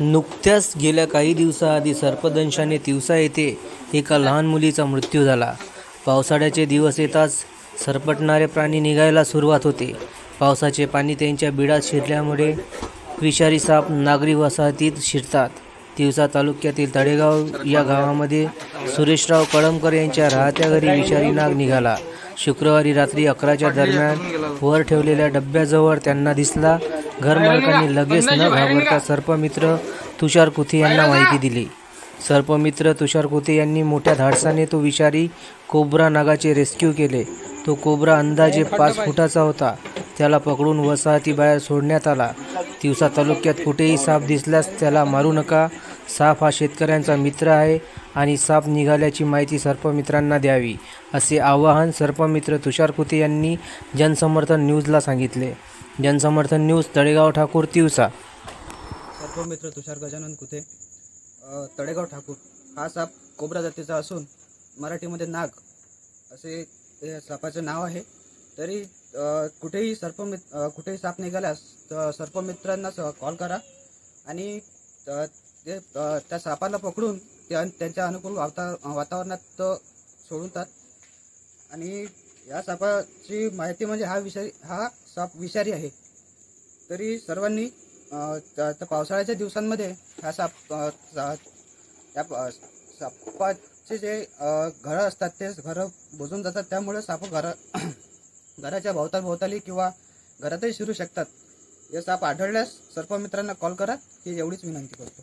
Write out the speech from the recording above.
नुकत्याच गेल्या काही दिवसाआधी सर्पदंशाने तिवसा येथे एका लहान मुलीचा मृत्यू झाला. पावसाळ्याचे दिवस येताच सरपटणारे प्राणी निघायला सुरुवात होते. पावसाचे पाणी त्यांच्या बिडात शिरल्यामुळे विषारी साप नागरी वसाहतीत शिरतात. तिवसा तालुक्यातील तळेगाव या गावामध्ये सुरेशराव कळमकर यांच्या राहत्या घरी विषारी नाग निघाला. शुक्रवारी रात्री अकराच्या दरम्यान वर ठेवलेल्या डब्याजवळ त्यांना दिसला घरमालकांनी लगेच न घाबरता सर्पमित्र तुषार कुथे यांना माहिती दिली. सर्पमित्र तुषार कुथे यांनी मोठ्या धाडसाने तो विषारी कोब्रा नागाचे रेस्क्यू केले. तो कोब्रा अंदाजे पाच फुटाचा होता. त्याला पकडून वसाहतीबाहेर सोडण्यात आला. तिवसा तालुक्यात कुठेही साप दिसल्यास त्याला मारू नका. साप हा शेतकऱ्यांचा मित्र आहे आणि साप निघाल्याची माहिती सर्पमित्रांना द्यावी असे आवाहन सर्पमित्र तुषार कुते यांनी जनसमर्थन न्यूजला सांगितले. जनसमर्थन न्यूज तळेगाव ठाकूर तिवसा. सर्पमित्र तुषार गजानन कुथे? तळेगाव ठाकूर. हा साप कोबरा जातीचा असून मराठीमध्ये नाग असे हे सापाचं नाव आहे. तरी कुठेही सर्पमित कुठेही साप निघाल्यास त- सर्पमित्रांना कॉल करा. आणि ते त्या सापाला पकडून त्या त्यांच्या अनुकूल वाता वातावरणात सोडून आणि या सापाची माहिती म्हणजे हा विषारी हा साप विषारी आहे. तरी सर्वांनी पावसाळ्याच्या दिवसांमध्ये ह्या साप सा- त्या सापाचे जे घरं असतात ते घरं बुजून जातात. त्यामुळे साप घर घराच्या भोवताभोवताली किंवा घरातही शिरू शकतात. हे साप आढळल्यास सर्पमित्रांना कॉल करा. ही एवढीच विनंती करतो.